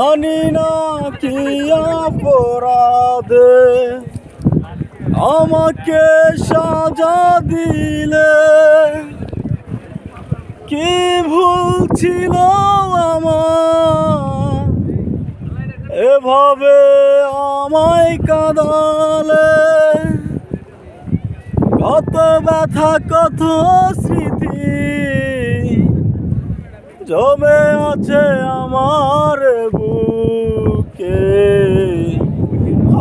জানি না কি অপরাধে? আমাকে সাজা দিলে কি ভুল ছিল এভাবে আমায় কাঁদালে কত ব্যথা, কত স্মৃতি জমে আছে আমার